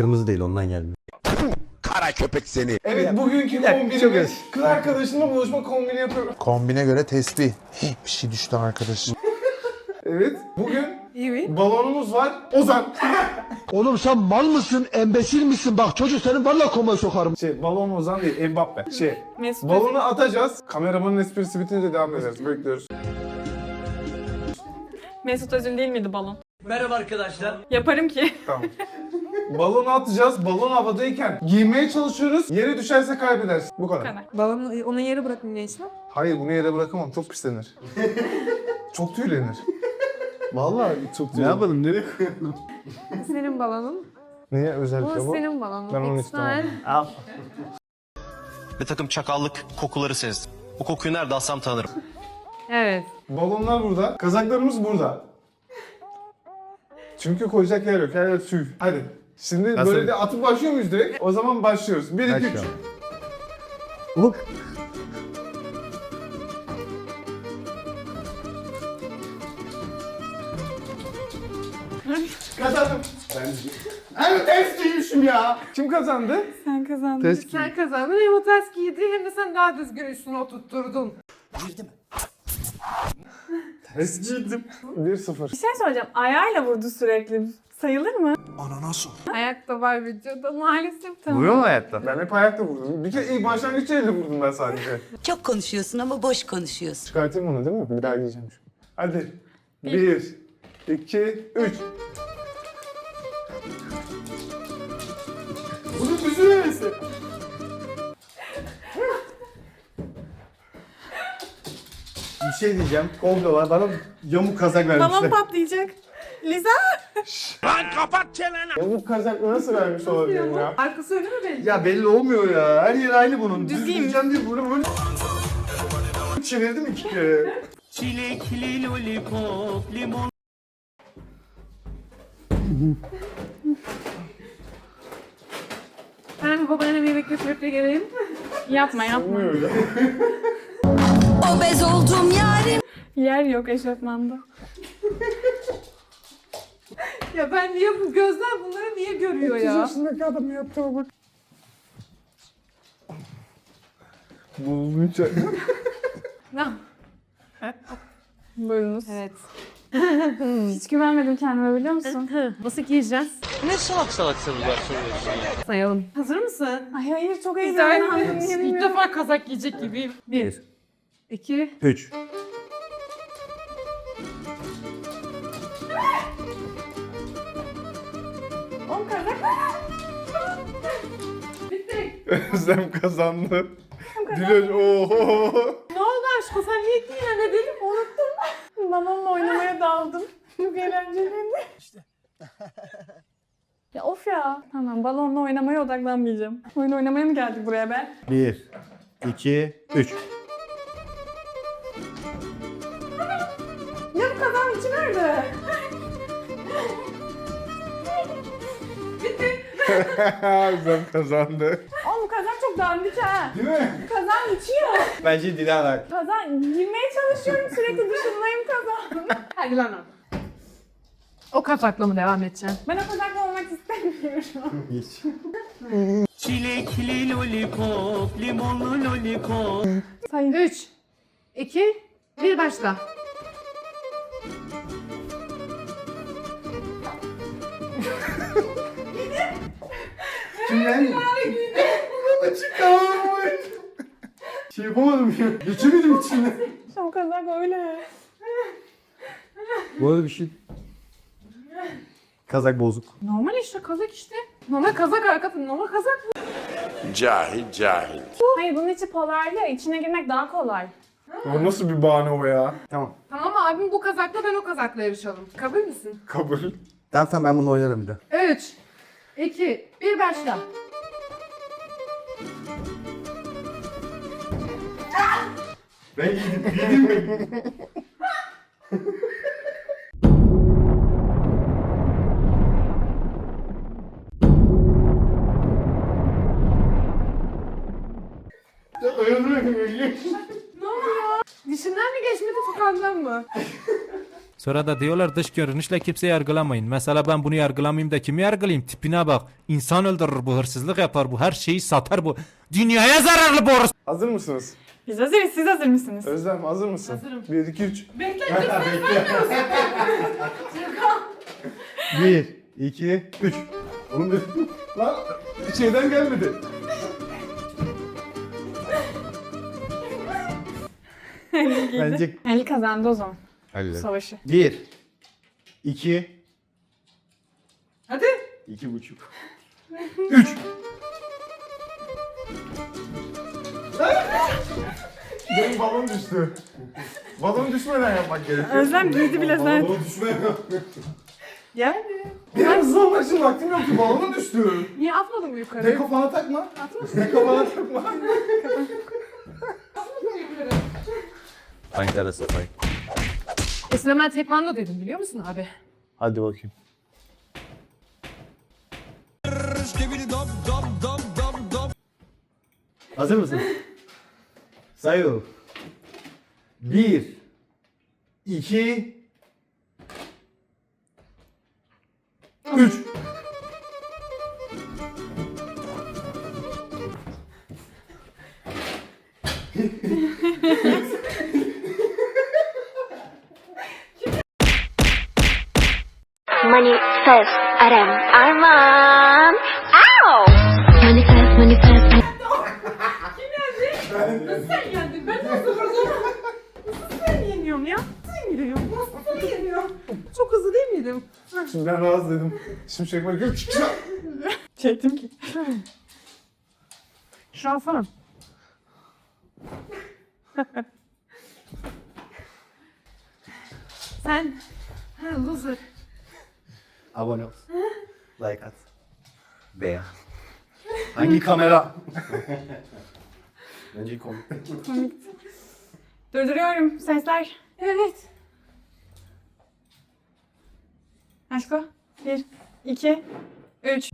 Kırmızı değil ondan geldi. Kara köpek seni. Evet bugünkü dakika, çok kombinimiz kız arkadaşımla buluşma kombini yapıyorum. Kombine göre tesbih. Hih, bir şey düştü arkadaş. Evet bugün Evet. balonumuz var. Ozan. Oğlum sen mal mısın, embesil misin? Bak çocuk senin valla komaya sokarım. Şey balon Ozan değil Mbappe. Şey Mesut balonu atacağız. Kameramanın esprisi bitince devam ederiz. Bekliyoruz. Mesut Özil değil miydi balon? Merhaba arkadaşlar. Yaparım ki. Tamam. Balonu atacağız. Balon havadayken giymeye çalışıyoruz. Yere düşerse kaybedersin. Bu kadar. kadar. Balonu onun yere bırakın ne için? Hayır bunu yere bırakamam. Çok pislenir. çok tüylenir. Vallahi çok tüylenir. yapalım nereye koyalım? Senin balonun. Niye özellikle Bu bu? senin balonun. Ben onu Lütfen. istemem. Al. Bir takım çakallık kokuları sezdim. Bu kokuyu nerede alsam tanırım. Evet. Balonlar burada. Kazaklarımız burada. Çünkü koyacak yer yok. Her yer tüy. Hadi. Şimdi Nasıl? böyle de atıp başlıyor muyuz direkt? O zaman başlıyoruz. 1 2 3. Başlayalım. Kazandım. Ben Evet ters giymüşüm ya. Kim kazandı? Sen kazandın. Sen kazandın hem o ters giydi hem de sen daha düzgün üstüne oturtturdun. Ters giydim. 1-0. Bir şey söyleyeceğim. Ayağıyla vurdu sürekli. Sayılır mı? Ayakta var videoda maalesef. Tamam. Vuruyor mu hayatta? Ben hep ayakla vurdum. Bir kere ilk başlangıç elle vurdum ben sadece. Çok konuşuyorsun ama boş konuşuyorsun. Çıkartayım onu değil mi? Bir daha giyeceğim. Hadi. 1 2 3 Bunun düzü Bir şey diyeceğim. Komplo var. Bana yamuk kazak Balon vermişler. patlayacak. Liza. Ya bu kazakla nasıl vermiş olabilirim ya? Arkası öyle mi belli? Ya belli olmuyor ya. Her yer aynı bunun. Düz Düzeyim. gideceğim diye bunu böyle... Çevirdim iki kere. Ben bir babaanneme yemek götürüp de geleyim. Yapma yapma. Obez oldum yarim. Yer yok eşofmanda. Ya ben niye bu gözler bunları niye görüyor ya? yaşındaki adam yaptığı bak. Nah, Buyurunuz. Evet. Hiç güvenmedim kendime biliyor musun? Nasıl giyeceğiz? Ne salak salak sorular soruyorsun ya. Sayalım. Hazır mısın? Ay hayır çok heyecanlandım. İlk defa kazak giyecek gibiyim. Bir, 2 3 10 kazak. Bittik. Özlem kazandı. Diloş oho. Ne oldu aşkım sen niye yine ne dedim unuttum. Mamamla oynamaya daldım. Çok eğlenceliydi. İşte. Ya of ya. Tamam balonla oynamaya odaklanmayacağım. Oyun oynamaya mı geldik buraya ben? 1 2 3 Özlem kazandı. Oğlum kazan çok dandik ha. Değil mi? Kazan içiyor. Bence Dilara. Kazan girmeye çalışıyorum sürekli dışındayım kazan. Hadi lan oradan. O kazakla mı devam edeceksin? Ben o kazakla olmak istemiyorum. Geç. Çilekli lollipop, limonlu lollipop. Sayın. Üç, iki, bir başla. Kimden? Çıkamamış. Şey yapamadım ya. Geçemedim içine. O kazak öyle. Bu arada bir şey... Kazak bozuk. Normal işte kazak işte. Normal kazak arkası, normal kazak. Cahil cahil. Hayır bunun içi polarlı. İçine girmek daha kolay. O nasıl bir bahane o ya? Tamam. Tamam abim bu kazakla ben o kazakla yarışalım. Kabul müsün? Kabul. Tamam tamam ben bunu oynarım bir de. Üç, iki, bir başla. Ben yedim, yedim mi? Dişinden mi geçmedi tıkandan mı? Sonra da diyorlar dış görünüşle kimse yargılamayın. Mesela ben bunu yargılamayayım da kimi yargılayayım? Tipine bak. İnsan öldürür bu, hırsızlık yapar bu, her şeyi satar bu. Dünyaya zararlı bu hırsız. Hazır mısınız? Biz hazırız. Siz hazır mısınız? Özlem hazır mısın? Hazırım. 1, 2, 3. Bir, iki, üç. Oğlum bir... Lan şeyden gelmedi. Bence Ali kazandı o zaman. Savaşı. bir, iki, Hadi. iki buçuk. Benim balon düştü. Balon düşmeden yapmak gerekiyor. Özlem giydi bile zaten. Balon düşmeden. Ya. Benim hızlı olmak için vaktim yok ki balon düştü. Niye atmadın mı yukarı? Deko bana takma. Deko bana takma. Ankara Spy. Eskiden ben tekvando dedim biliyor musun abi? Hadi bakayım. Hazır mısın? Sayıyorum. Bir, iki, Manifest Arem Arman. Ow! Manifest, manifest. Sen yendin. Ben nasıl vurdum? Nasıl sen yeniyorum ya? Sen yeniyorum. Nasıl sen yeniyorum? Çok hızlı değil miydim? Şimdi ben rahatsız dedim. Şimdi çekmek yok. Çektim ki. Şu alsana. Sen. Ha loser. Abone ol. Like at. Beğen. Hangi kamera? Bence komik. Durduruyorum sesler. Evet. Aşko. Bir, iki, üç.